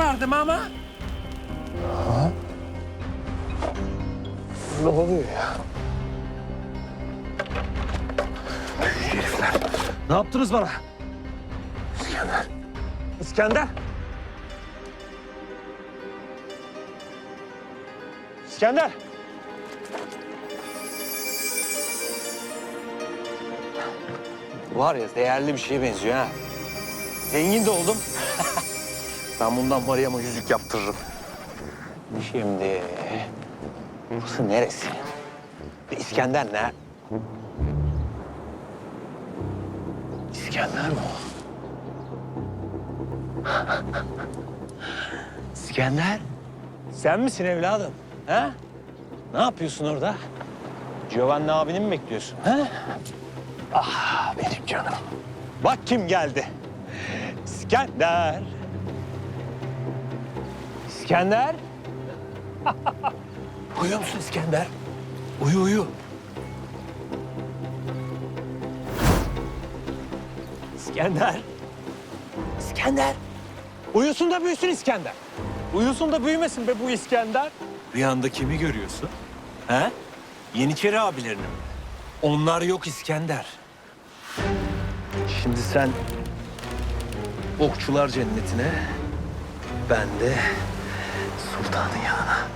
kopardım ama. Ne oluyor ya? Ne yaptınız bana? İskender. İskender. İskender. Var ya değerli bir şeye benziyor ha. Zengin de oldum. ben bundan Meryem'e yüzük yaptırırım. Şimdi burası neresi? İskender ne? İskender mi o? İskender, sen misin evladım? Ha? Ne yapıyorsun orada? Giovanni abini mi bekliyorsun? Ha? Ah benim canım. Bak kim geldi. İskender. İskender. Uyuyor musun İskender? Uyu uyu. İskender. İskender. Uyusun da büyüsün İskender. Uyusun da büyümesin be bu İskender. Rüyanda kimi görüyorsun? He? Yeniçeri abilerini mi? Onlar yok İskender. Şimdi sen okçular cennetine, ben de sultanın yanına.